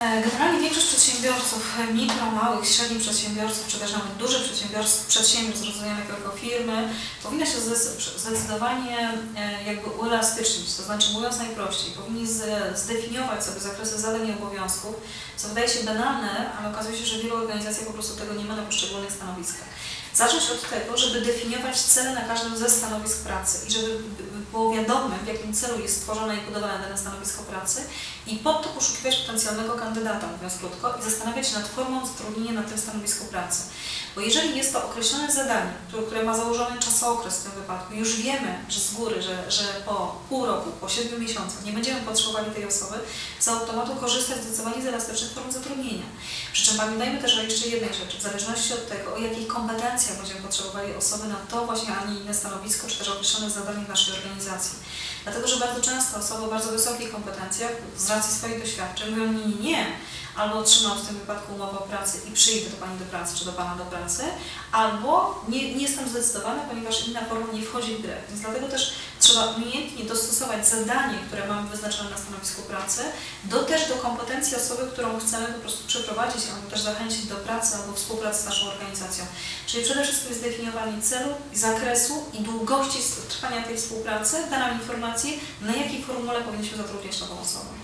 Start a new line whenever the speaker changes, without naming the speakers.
E, Generalnie większość przedsiębiorców, mikro, małych, średnich przedsiębiorców, czy też nawet dużych przedsiębiorstw, przedsiębiorstw rozumianych jako firmy, powinna się zdecydowanie e, jakby uelastycznić, to znaczy mówiąc najprościej, powinni zdefiniować sobie zakresy zadań i obowiązków, co wydaje się banalne, ale okazuje się, że wielu organizacji po prostu tego nie ma na poszczególnych stanowiskach. Zacząć od tego, żeby definiować cele na każdym ze stanowisk pracy i żeby było wiadome, w jakim celu jest stworzone i budowane dane stanowisko pracy i pod to poszukiwać potencjalnego kandydata, mówiąc krótko, i zastanawiać się nad formą zatrudnienia na tym stanowisku pracy. Bo jeżeli jest to określone zadanie, które, ma założony czasokres w tym wypadku, już wiemy że z góry, że, że po pół roku, po siedmiu miesiącach nie będziemy potrzebowali tej osoby, z automatu korzystać zdecydowanie z elastycznych form zatrudnienia. Przy czym pamiętajmy też o jeszcze jednej rzeczy, w zależności od tego, o jakich kompetencjach będziemy potrzebowali osoby na to właśnie, a nie inne stanowisko, czy też określone zadanie w naszej organizacji. Dlatego, że bardzo często osoby o bardzo wysokich kompetencjach z racji swoich doświadczeń mówią nie, nie, nie, albo otrzymam w tym wypadku umowę o pracy i przyjdę do Pani do pracy, czy do Pana do pracy, albo nie, nie jestem zdecydowana, ponieważ inna forma nie wchodzi w grę. Więc dlatego też trzeba umiejętnie dostosować zadanie, które mamy wyznaczone na stanowisku pracy, do też do kompetencji osoby, którą chcemy po prostu przeprowadzić, albo też zachęcić do pracy albo współpracy z naszą organizacją. Czyli przede wszystkim zdefiniowanie celu, zakresu i długości trwania tej współpracy da nam informację, na jakiej formule powinniśmy zatrudniać nową osobę.